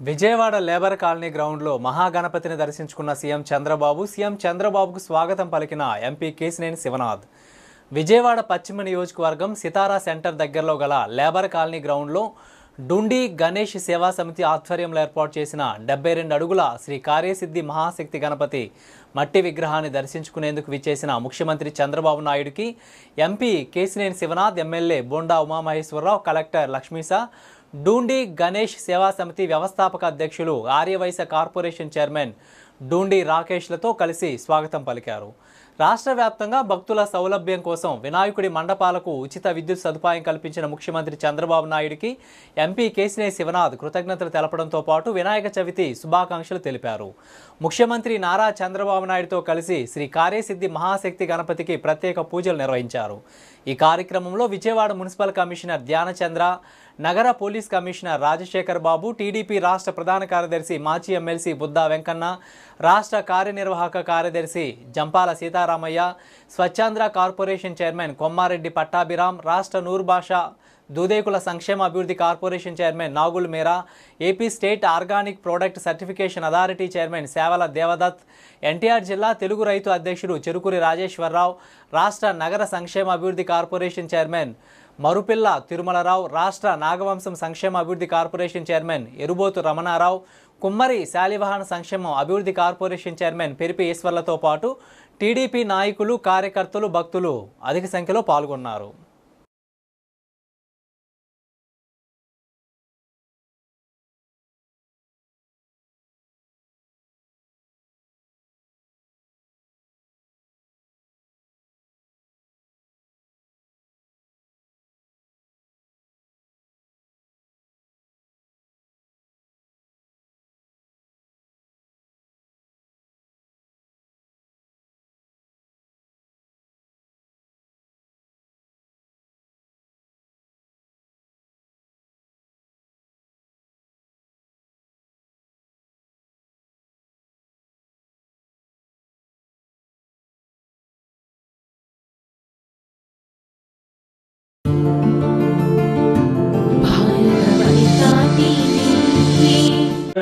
Vijayawada labour colony గ్రౌండ్లో మహాగణపతిని దర్శించుకున్న CM Chandrababu CM చంద్రబాబుకు స్వాగతం పలికిన ఎంపీ కేసినేని శివనాథ్. విజయవాడ పశ్చిమ నియోజకవర్గం సితారా సెంటర్ దగ్గరలో గల లేబర్ కాలనీ గ్రౌండ్లో డుండి గణేష్ సేవా సమితి ఆధ్వర్యంలో ఏర్పాటు చేసిన డెబ్బై రెండు అడుగుల శ్రీ కార్యసిద్ధి మహాశక్తి గణపతి మట్టి విగ్రహాన్ని దర్శించుకునేందుకు విచ్చేసిన ముఖ్యమంత్రి చంద్రబాబు నాయుడుకి MP Kesineni Sivanath MLA Bonda Umamaheswararao collector Lakshmisha Dhundi Ganesh Seva Samiti వ్యవస్థాపక అధ్యక్షులు ఆర్యవైశ్య కార్పొరేషన్ చైర్మన్ డూండి రాకేష్లతో కలిసి స్వాగతం పలికారు. రాష్ట్ర వ్యాప్తంగా భక్తుల సౌలభ్యం కోసం వినాయకుడి మండపాలకు ఉచిత విద్యుత్ సదుపాయం కల్పించిన ముఖ్యమంత్రి చంద్రబాబు నాయుడికి ఎంపీ కేసినే శివనాథ్ కృతజ్ఞతలు తెలపడంతో పాటు వినాయక చవితి శుభాకాంక్షలు తెలిపారు. ముఖ్యమంత్రి నారా చంద్రబాబు నాయుడుతో కలిసి శ్రీ కార్యసిద్ధి మహాశక్తి గణపతికి ప్రత్యేక పూజలు నిర్వహించారు. ఈ కార్యక్రమంలో విజయవాడ మున్సిపల్ కమిషనర్ ధ్యానచంద్ర నగర police commissioner Rajasekhar Babu TDP రాష్ట్ర ప్రధాన కార్యదర్శి మాజీ ఎమ్మెల్సీ బుద్దా వెంకన్న రాష్ట్ర కార్యనిర్వాహక కార్యదర్శి జంపాల సీతారామయ్య స్వచ్ఛాంధ్ర కార్పొరేషన్ చైర్మన్ కొమ్మారెడ్డి పట్టాభిరామ్ రాష్ట్ర నూర్భాష దూదేకుల సంక్షేమ అభివృద్ధి corporation chairman Nagul Meera AP state organic product certification authority chairman Sevala Devadatt NTR జిల్లా తెలుగు రైతు అధ్యక్షుడు చెరుకురి రాజేశ్వరరావు రాష్ట్ర నగర సంక్షేమ అభివృద్ధి కార్పొరేషన్ చైర్మన్ మరుపిల్ల తిరుమలరావు రాష్ట్ర నాగవంశం సంక్షేమ అభివృద్ధి కార్పొరేషన్ చైర్మన్ ఎరుబోతు రమణారావు కుమ్మరి శాలివాహన సంక్షేమం అభివృద్ధి కార్పొరేషన్ చైర్మన్ పెరిపి ఈశ్వర్లతో పాటు టీడీపీ నాయకులు కార్యకర్తలు భక్తులు అధిక సంఖ్యలో పాల్గొన్నారు.